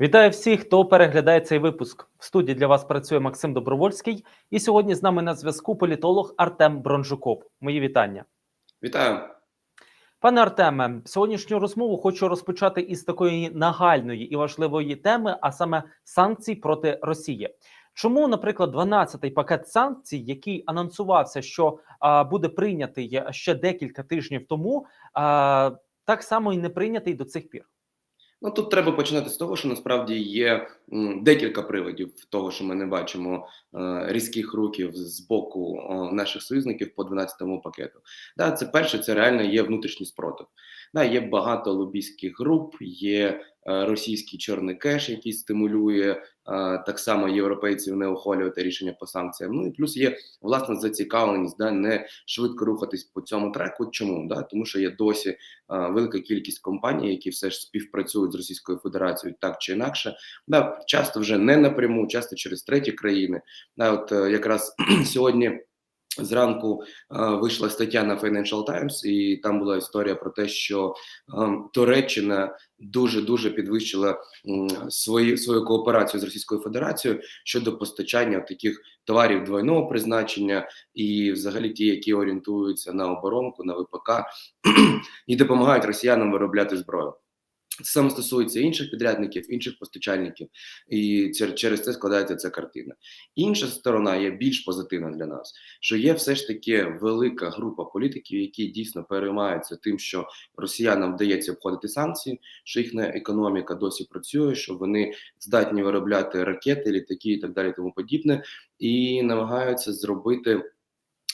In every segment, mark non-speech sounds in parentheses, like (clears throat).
Вітаю всіх, хто переглядає цей випуск. В студії для вас працює Максим Добровольський, і сьогодні з нами на зв'язку політолог Артем Бронжуков. Мої вітання. Вітаю. Пане Артеме, сьогоднішню розмову хочу розпочати із такої нагальної і важливої теми, а саме санкцій проти Росії. Чому, наприклад, 12-й пакет санкцій, який анонсувався, що а, буде прийнятий ще декілька тижнів тому, а, так само і не прийнятий до цих пір? Ну тут треба починати з того, що насправді є декілька приводів того, що ми не бачимо е, різких руків з боку наших союзників по 12-му пакету. Да, це перше, це реально є внутрішній спротив. Да, є багато лобійських груп, є е, російський чорний кеш, який стимулює е, так само європейців не ухвалювати рішення по санкціям. Ну і плюс є власна зацікавленість да, не швидко рухатись по цьому треку. Чому? Да? Тому що є досі е, велика кількість компаній, які все ж співпрацюють з Російською Федерацією так чи інакше. Да, часто вже не напряму, часто через треті країни. От е, якраз (clears throat) сьогодні. Зранку е, вийшла стаття на Financial Times, і там була історія про те, що е, Туреччина дуже дуже підвищила свою свою кооперацію з Російською Федерацією щодо постачання таких товарів двойного призначення, і взагалі ті, які орієнтуються на оборонку, на ВПК (clears throat) і допомагають росіянам виробляти зброю. Це саме стосується інших підрядників, інших постачальників, і через це складається ця картина. Інша сторона є більш позитивна для нас, що є все ж таки велика група політиків, які дійсно переймаються тим, що росіянам вдається обходити санкції, що їхня економіка досі працює, що вони здатні виробляти ракети, літаки і так далі, тому подібне, і намагаються зробити.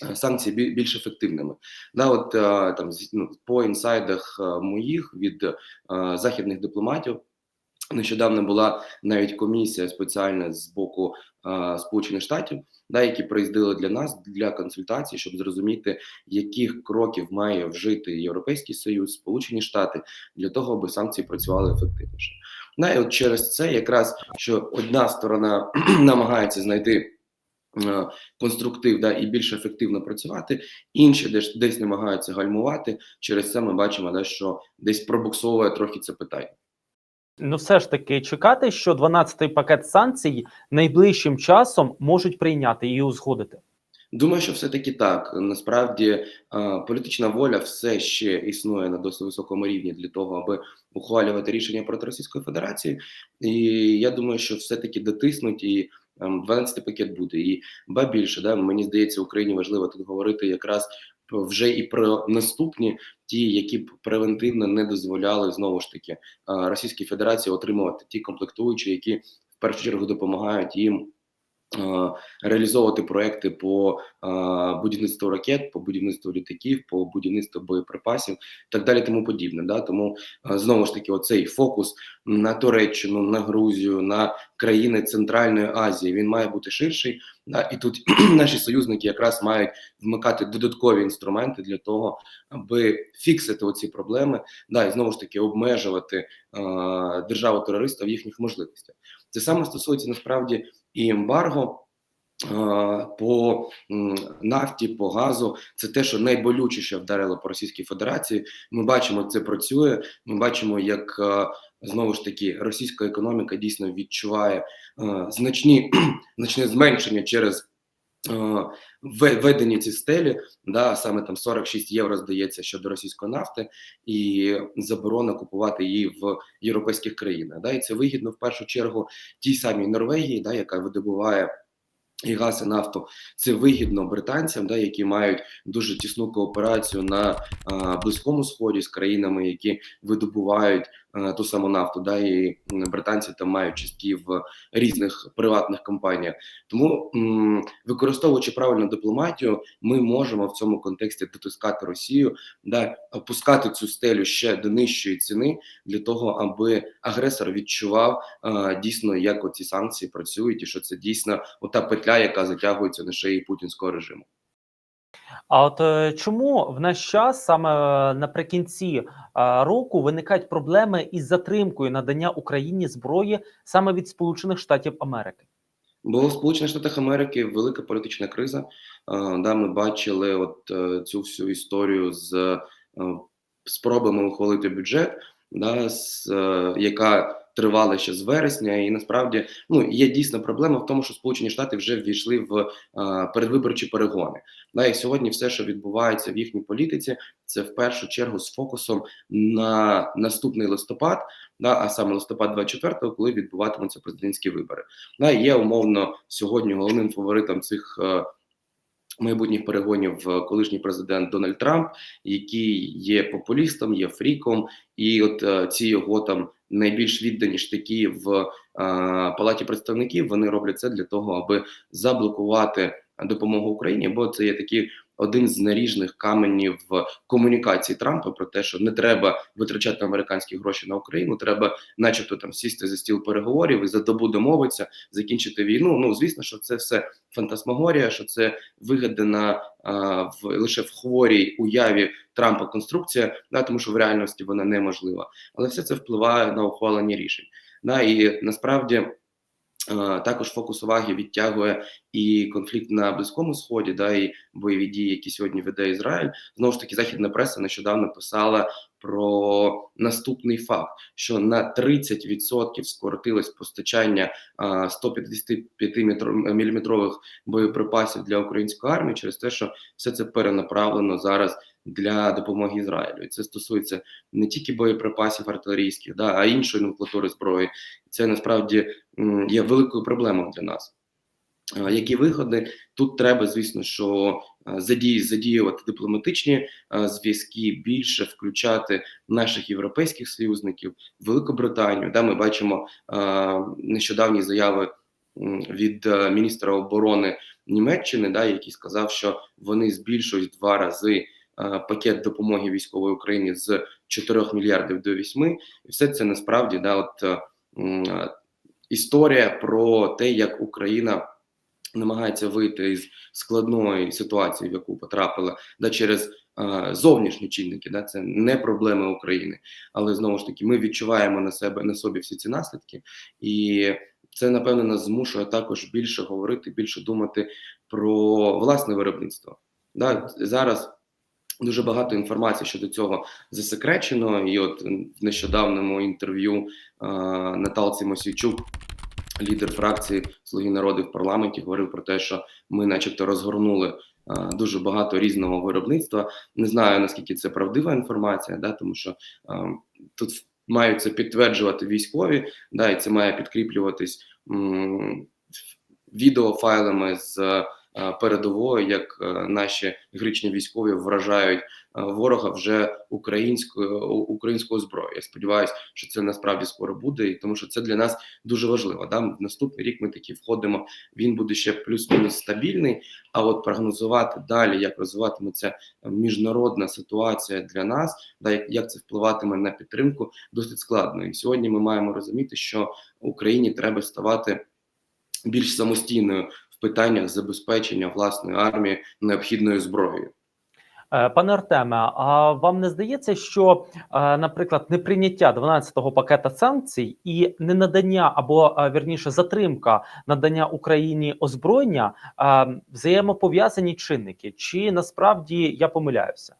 Е, Санкції більш ефективними. Да, от е, там ну, по інсайдах е, моїх від західних дипломатів. Нещодавно була навіть комісія спеціальна з боку е, Сполучених Штатів, да, які приїздили для нас для консультацій, щоб зрозуміти, яких кроків має вжити Європейський Союз, Сполучені Штати для того, аби санкції працювали ефективніше. Да, і от через це якраз що одна сторона (clears throat) намагається знайти. Е, Конструктив да і більш ефективно працювати, інші десь десь намагаються гальмувати. Через це ми бачимо, да, що десь пробуксовує трохи це питання. Ну, все ж таки чекати, що 12-й пакет санкцій найближчим часом можуть прийняти і узгодити. Думаю, що все-таки так. Насправді е, політична воля все ще існує на досить високому рівні для того, аби ухвалювати рішення проти Російської Федерації. І я думаю, що все-таки дотиснуть і 12 пакет буде. І ба більше, да, мені здається, Україні важливо тут говорити якраз вже і про наступні ті, які б превентивно не дозволяли знову ж таки Російській Федерації отримувати ті комплектуючі, які в першу чергу допомагають їм. Реалізовувати проекти по будівництву ракет, по будівництву літаків, по будівництву боєприпасів, так далі, тому подібне. Да? Тому знову ж таки, оцей фокус на Туреччину, на Грузію, на країни Центральної Азії він має бути ширший. Да? І тут (clears throat) наші союзники якраз мають вмикати додаткові інструменти для того, аби фіксити оці проблеми, да, і знову ж таки обмежувати е, державу терориста в їхніх можливостях. Це саме стосується насправді і ембарго. По нафті, по газу, це те, що найболючіше вдарило по Російській Федерації. Ми бачимо, це працює. Ми бачимо, як е, знову ж таки російська економіка дійсно відчуває е, значні (clears throat) значне зменшення через е, введені ці стелі, да, саме там 46 євро здається щодо російської нафти, і заборона купувати її в європейських країнах. Да, і це вигідно в першу чергу тій самій Норвегії, да, яка видобуває. І газ і нафту. Це вигідно британцям, да, які мають дуже тісну кооперацію на а, близькому сході з країнами, які видобувають ту саму нафту. Да, і британці там мають частки в різних приватних компаніях. Тому використовуючи правильну дипломатію, ми можемо в цьому контексті дотискати Росію, да, опускати цю стелю ще до нижчої ціни для того, аби агресор відчував а, дійсно, як оці санкції працюють, і що це дійсно ота петля, яка затягується на шиї путінського режиму. А от е, чому в наш час саме е, наприкінці е, року виникають проблеми із затримкою надання Україні зброї саме від Сполучених Штатів Америки? Бо в Сполучених Штатах Америки велика політична криза. Да, ми бачили от цю всю історію з спробами ухвалити бюджет, да, з, яка тривали ще з вересня, і насправді ну є дійсно проблема в тому, що Сполучені Штати вже ввійшли в е, передвиборчі перегони. Да, і сьогодні все, що відбувається в їхній політиці, це в першу чергу з фокусом на наступний листопад, да, а саме листопад 24-го, коли відбуватимуться президентські вибори. Да, є умовно сьогодні головним фаворитом цих. е, Майбутніх перегонів е, колишній президент Дональд Трамп, який є популістом, є фріком, і от ці його там найбільш віддані штики в е, палаті представників. Вони роблять це для того, аби заблокувати допомогу Україні, бо це є такі один з наріжних каменів комунікації Трампа про те, що не треба витрачати американські гроші на Україну, треба, начебто, там сісти за стіл переговорів і за добу домовитися, закінчити війну. Ну звісно, що це все фантасмагорія, що це вигадана а, в лише в хворій уяві Трампа конструкція, да, тому що в реальності вона неможлива. Але все це впливає на ухвалення рішень. Да, і насправді. Також фокус уваги відтягує і конфлікт на близькому сході, да і бойові дії, які сьогодні веде Ізраїль. Знову ж таки, західна преса нещодавно писала про наступний факт: що на 30% скоротилось постачання а, 155 мм боєприпасів для української армії через те, що все це перенаправлено зараз для допомоги Ізраїлю. І це стосується не тільки боєприпасів артилерійських, да, а іншої номенклатури зброї. Це насправді є великою проблемою для нас. Які виходи тут треба, звісно, що задії задіювати дипломатичні зв'язки, більше включати наших європейських союзників, Великобританію. Да, ми бачимо нещодавні заяви від е, міністра оборони Німеччини, да, який сказав, що вони збільшують два рази пакет допомоги військової Україні з 4 мільярдів до 8. І все це насправді да, от е, е, історія про те, як Україна намагається вийти із складної ситуації, в яку потрапила, да через е, зовнішні чинники. Да, це не проблеми України, але знову ж таки, ми відчуваємо на себе на собі всі ці наслідки, і це напевно нас змушує також більше говорити, більше думати про власне виробництво. Да, зараз Дуже багато інформації щодо цього засекречено, і от в нещодавному інтерв'ю е, Наталці Мосійчук, лідер фракції Слуги народу в парламенті, говорив про те, що ми, начебто, розгорнули дуже багато різного виробництва. Не знаю наскільки це правдива інформація, да, тому що е, тут мають це підтверджувати військові, да, і це має підкріплюватись м, відеофайлами з е, передовою, як е, наші гречні військові вражають ворога вже українською українською зброєю. Я сподіваюся, що це насправді скоро буде, і тому що це для нас дуже важливо. Да? Наступний рік ми таки входимо. Він буде ще плюс-мінус стабільний. А от прогнозувати далі, як розвиватиметься міжнародна ситуація для нас, да як, як це впливатиме на підтримку, досить складно. І сьогодні ми маємо розуміти, що Україні треба ставати більш самостійною в питаннях забезпечення власної армії необхідною зброєю. Е, Пане Артеме, а вам не здається, що, е, наприклад, неприйняття 12-го пакета санкцій і не надання або е, вірніше затримка надання Україні озброєння взаємопов'язані чинники? Чи насправді я помиляюся?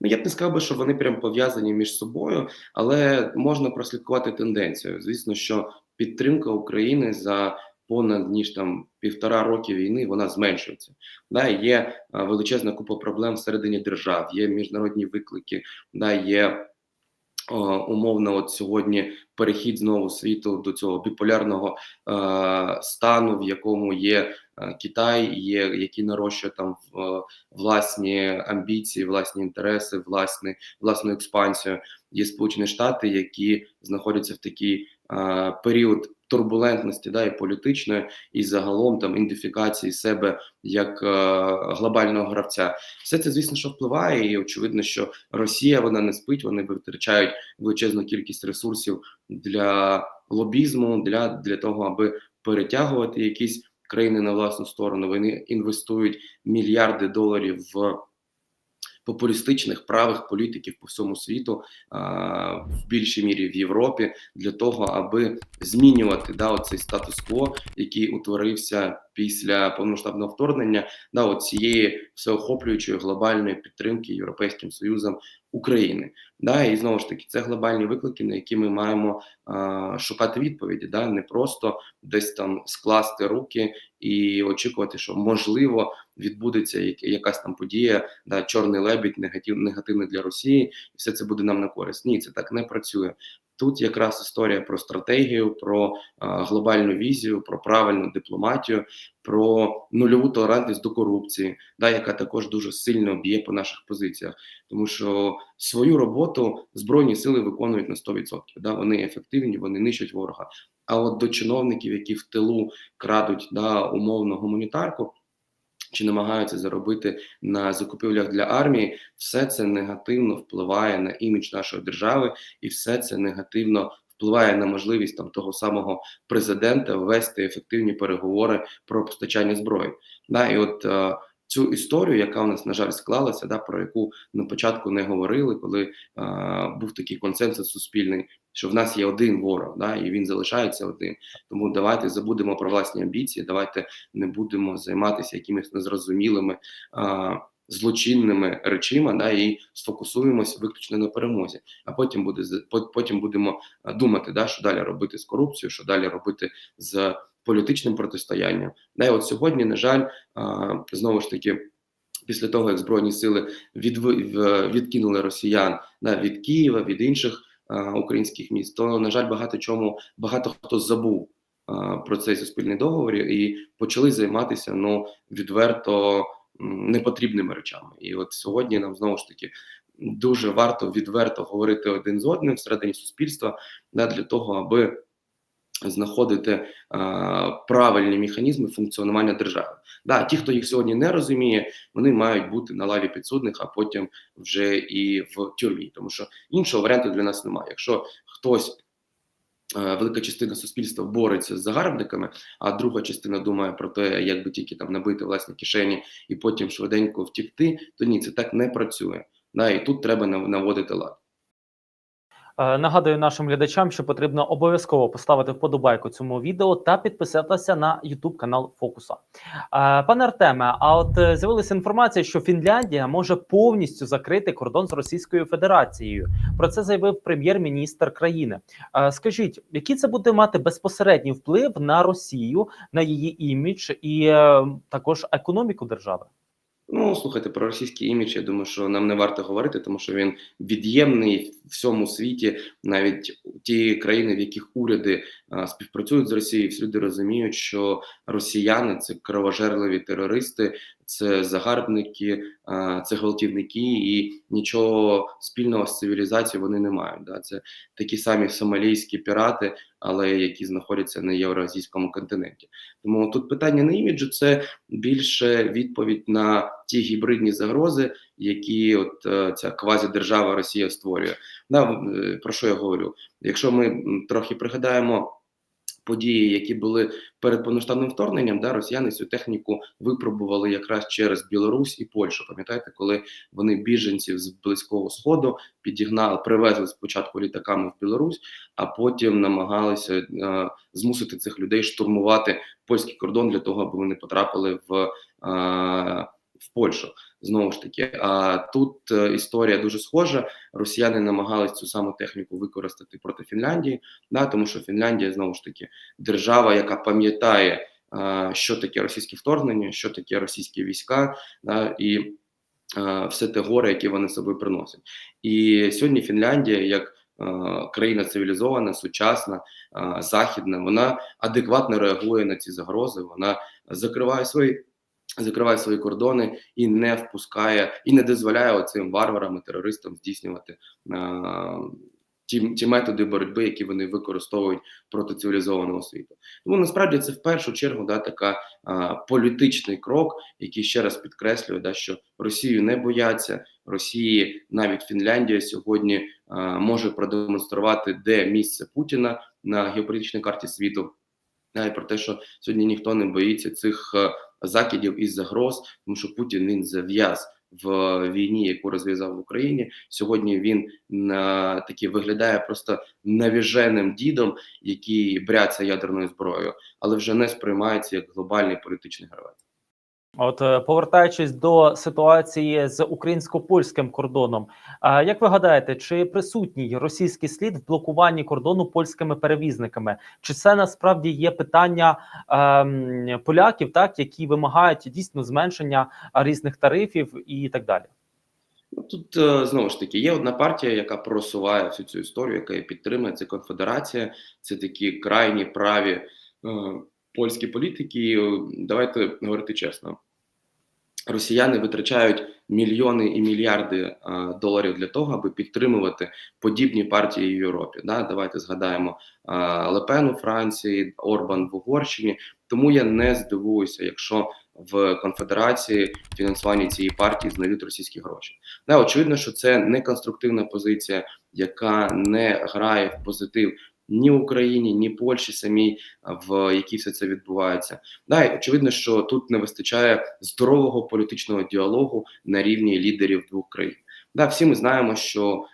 Ну, я б не сказав би, що вони прям пов'язані між собою, але можна прослідкувати тенденцію. Звісно, що підтримка України за понад ніж там півтора роки війни вона зменшується. Да, є величезна купа проблем всередині держав, є міжнародні виклики, да, є о, умовно, от сьогодні перехід знову світу до цього біполярного е, стану, в якому є е, Китай, є який нарощує там е, власні амбіції, власні інтереси, власні власну експансію. Є Сполучені Штати, які знаходяться в такий е, період турбулентності, да, і політичної, і загалом там ідентифікації себе як е, глобального гравця. Все це, звісно, що впливає, і очевидно, що Росія вона не спить, вони витрачають величезну кількість ресурсів для лобізму, для, для того, аби перетягувати якісь країни на власну сторону. Вони інвестують мільярди доларів в популістичних правих політиків по всьому світу, в більшій мірі в Європі, для того, аби змінювати да, оцей статус-кво, який утворився після повномасштабного вторгнення да, от цієї всеохоплюючої глобальної підтримки Європейським Союзом України. Да, і знову ж таки, це глобальні виклики, на які ми маємо а, шукати відповіді, да, не просто десь там скласти руки і очікувати, що можливо відбудеться як- якась там подія, да, чорний лебідь, негатив, негативний для Росії, і все це буде нам на користь. Ні, це так не працює. Тут якраз історія про стратегію, про глобальну візію, про правильну дипломатію, про нульову толерантність до корупції, да, яка також дуже сильно б'є по наших позиціях, тому що свою роботу збройні сили виконують на 100%. Да, вони ефективні, вони нищать ворога. А от до чиновників, які в тилу крадуть да, умовно гуманітарку. Чи намагаються заробити на закупівлях для армії, все це негативно впливає на імідж нашої держави, і все це негативно впливає на можливість там того самого президента ввести ефективні переговори про постачання зброї. Да, і от е, цю історію, яка у нас на жаль склалася, да, про яку на початку не говорили, коли е, був такий консенсус суспільний, що в нас є один ворог, да, і він залишається один. Тому давайте забудемо про власні амбіції, давайте не будемо займатися якимись незрозумілими. Е, Злочинними речима, да, і сфокусуємося виключно на перемозі. А потім буде потім будемо думати, да, що далі робити з корупцією, що далі робити з політичним протистоянням. Да, і от сьогодні, на жаль, знову ж таки. Після того, як збройні сили відви- в- відкинули росіян да, від Києва, від інших а, українських міст, то на жаль, багато чому багато хто забув а, про цей суспільний договір і почали займатися ну відверто непотрібними речами. І от сьогодні нам знову ж таки дуже варто відверто говорити один з одним всередині суспільства да, для того, аби знаходити а, правильні механізми функціонування держави. Да, ті, хто їх сьогодні не розуміє, вони мають бути на лаві підсудних, а потім вже і в тюрмі, тому що іншого варіанту для нас немає. Якщо хтось е, велика частина суспільства бореться з загарбниками, а друга частина думає про те, як би тільки там набити власні кишені і потім швиденько втікти, то ні, це так не працює. Да, і тут треба нав- наводити лад. Е, Нагадую нашим глядачам, що потрібно обов'язково поставити вподобайку цьому відео та підписатися на YouTube канал Фокуса. Е, Пане Артеме, а от е, з'явилася інформація, що Фінляндія може повністю закрити кордон з Російською Федерацією. Про це заявив прем'єр-міністр країни. Скажіть, який це буде мати безпосередній вплив на Росію, на її імідж і також економіку держави? Ну, слухайте, про російський імідж, я думаю, що нам не варто говорити, тому що він від'ємний в всьому світі, навіть ті країни, в яких уряди співпрацюють з Росією, люди розуміють, що росіяни це кровожерливі терористи, це загарбники, це гвалтівники, і нічого спільного з цивілізацією вони не мають. Да? Це такі самі сомалійські пірати, але які знаходяться на євроазійському континенті. Тому тут питання не іміджу, це більше відповідь на ті гібридні загрози, які от е, ця квазідержава Росія створює. Да, е, про що я говорю? Якщо ми трохи пригадаємо. Події, які були перед повноштабним вторгненням, да, росіяни цю техніку випробували якраз через Білорусь і Польщу. Пам'ятаєте, коли вони біженців з близького сходу підігнали, привезли спочатку літаками в Білорусь, а потім намагалися е, змусити цих людей штурмувати польський кордон для того, аби вони потрапили в, е, в Польщу. Знову ж таки, а тут е, історія дуже схожа. Росіяни намагались цю саму техніку використати проти Фінляндії, да, тому що Фінляндія знову ж таки держава, яка пам'ятає, е, що таке російське вторгнення, що таке російські війська, да, і е, все те горе, яке вони собою приносять. І сьогодні Фінляндія, як країна цивілізована, сучасна, західна, вона адекватно реагує на ці загрози. Вона закриває свої. Закриває свої кордони і не впускає, і не дозволяє оцим варварам і терористам здійснювати е, ті, ті методи боротьби, які вони використовують проти цивілізованого світу. Тому насправді це в першу чергу да, така а, політичний крок, який ще раз підкреслює, да, що Росію не бояться. Росії навіть Фінляндія сьогодні а, може продемонструвати, де місце Путіна на геополітичній карті світу. Да, і про те, що сьогодні ніхто не боїться цих е, закидів і загроз, тому що Путін він зав'яз в війні, яку розв'язав в Україні. Сьогодні він на таки виглядає просто навіженим дідом, який бряться ядерною зброєю, але вже не сприймається як глобальний політичний гравець. От е, повертаючись до ситуації з українсько-польським кордоном, а як ви гадаєте, чи присутній російський слід в блокуванні кордону польськими перевізниками? Чи це насправді є питання ем, поляків, так які вимагають дійсно зменшення різних тарифів і так далі? Ну, Тут е, знову ж таки є одна партія, яка просуває всю цю історію, яка підтримує. Це конфедерація, це такі крайні праві е, польські політики. Давайте говорити чесно. Росіяни витрачають мільйони і мільярди е, доларів для того, аби підтримувати подібні партії в Європі. Да? Давайте згадаємо е, Лепен у Франції, Орбан в Угорщині. Тому я не здивуюся, якщо в конфедерації фінансування цієї партії знайдуть російські гроші. Да, очевидно, що це не конструктивна позиція, яка не грає в позитив ні Україні, ні Польщі самій, в якій все це відбувається. Да, очевидно, що тут не вистачає здорового політичного діалогу на рівні лідерів двох країн. Да, всі ми знаємо, що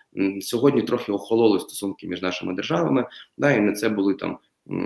сьогодні трохи охололи стосунки між нашими державами, да, і на це були там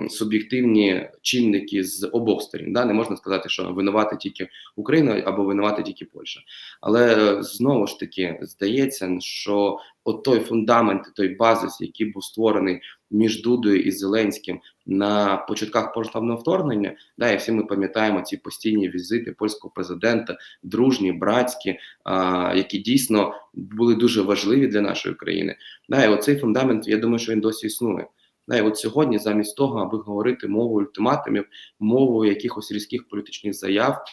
суб'єктивні чинники з обох сторін. Да, не можна сказати, що винувати тільки Україна або винувати тільки Польща. Але е, знову ж таки здається, що от той фундамент, той базис, який був створений між Дудою і Зеленським на початках повномасштабного вторгнення, да, і всі ми пам'ятаємо ці постійні візити польського президента, дружні, братські, а, які дійсно були дуже важливі для нашої країни. Да, і оцей фундамент, я думаю, що він досі існує. Да, і от сьогодні, замість того, аби говорити мовою ультиматумів, мовою якихось різких політичних заяв,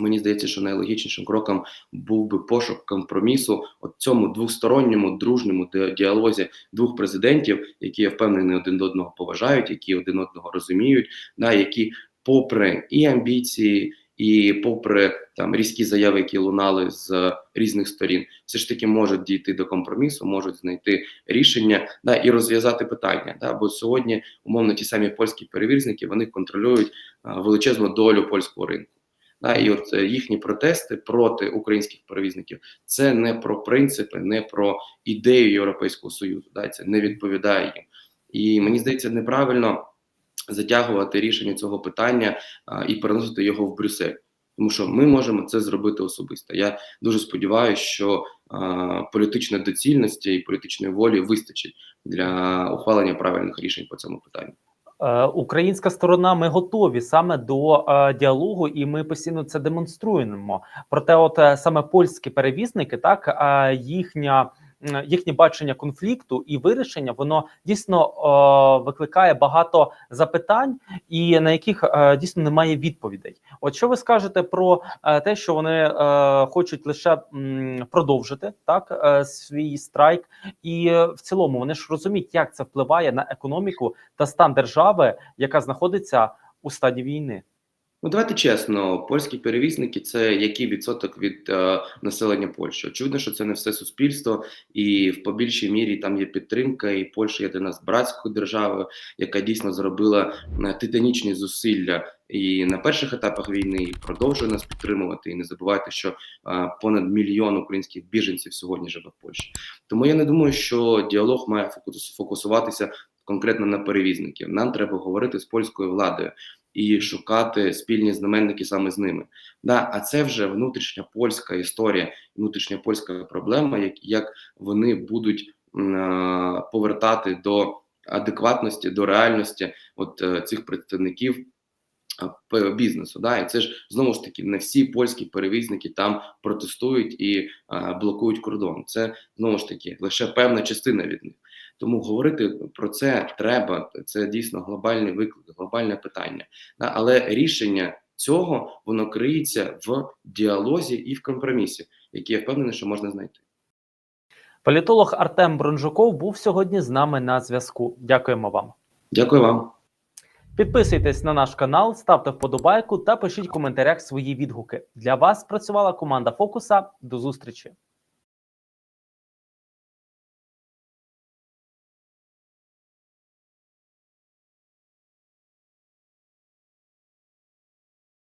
мені здається, що найлогічнішим кроком був би пошук компромісу от цьому двосторонньому дружньому діалозі двох президентів, які я впевнений один до одного поважають, які один одного розуміють, да, які, попри і амбіції, і попри там різкі заяви, які лунали з різних сторін, все ж таки можуть дійти до компромісу, можуть знайти рішення да, і розв'язати питання. Да, бо сьогодні, умовно, ті самі польські перевізники вони контролюють а, величезну долю польського ринку. Да, і от е, їхні протести проти українських перевізників це не про принципи, не про ідею Європейського союзу. Да, це не відповідає їм. І мені здається, неправильно затягувати рішення цього питання а, і переносити його в Брюссель. Тому що ми можемо це зробити особисто. Я дуже сподіваюся, що а, політичної доцільності і політичної волі вистачить для ухвалення правильних рішень по цьому питанню. Е, Українська сторона, ми готові саме до е, діалогу, і ми постійно це демонструємо. Проте, от е, саме польські перевізники, так їхня. Їхнє бачення конфлікту і вирішення воно дійсно е, викликає багато запитань, і на яких е, дійсно немає відповідей. От що ви скажете про е, те, що вони е, хочуть лише м, продовжити так е, свій страйк, і е, в цілому вони ж розуміють, як це впливає на економіку та стан держави, яка знаходиться у стадії війни. Ну, давайте чесно, польські перевізники це який відсоток від е, населення Польщі? Очевидно, що це не все суспільство, і в побільшій мірі там є підтримка, і Польща є для нас братською державою, яка дійсно зробила е, титанічні зусилля і на перших етапах війни, і продовжує нас підтримувати. І не забувайте, що е, понад мільйон українських біженців сьогодні живе в Польщі. Тому я не думаю, що діалог має фокус- фокусуватися конкретно на перевізників. Нам треба говорити з польською владою і шукати спільні знаменники саме з ними. Да, а це вже внутрішня польська історія, внутрішня польська проблема, як, як вони будуть е, повертати до адекватності, до реальності от е, цих представників бізнесу. Да, і це ж знову ж таки не всі польські перевізники там протестують і а, блокують кордон. Це знову ж таки лише певна частина від них. Тому говорити про це треба. Це дійсно глобальний виклик, глобальне питання. Але рішення цього воно криється в діалозі і в компромісі, який я впевнений, що можна знайти. Політолог Артем Бронжуков був сьогодні з нами на зв'язку. Дякуємо вам. Дякую вам. Підписуйтесь на наш канал, ставте вподобайку та пишіть в коментарях свої відгуки. Для вас працювала команда Фокуса. До зустрічі.